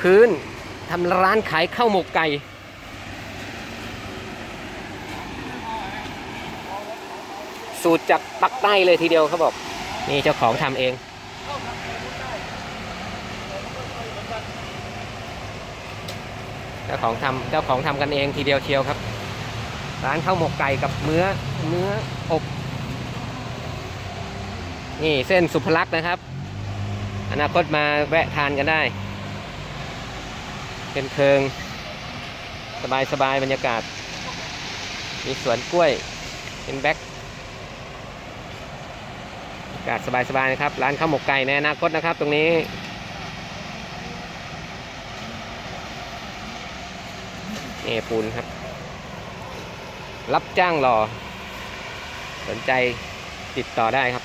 พื้นทำร้านขายข้าวหมกไก่ สูตรจากปักใต้เลยทีเดียวเขาบอก นี่เจ้าของทำเอง เจ้าของทำเจ้าของทำกันเองทีเดียวเชียวครับ ร้านข้าวหมกไก่กับเนื้อเนื้ออบนี่เส้นสุภลักษณ์นะครับ อนาคตมาแวะทานกันได้ เป็นเพิง สบายสบายบรรยากาศ มีสวนกล้วย เป็นแบ็คอากาศสบายสบายนะครับ ร้านข้าวหมกไก่ในอนาคตนะครับ ตรงนี้ นี่ปูนครับ รับจ้างหล่อ สนใจติดต่อได้ครับ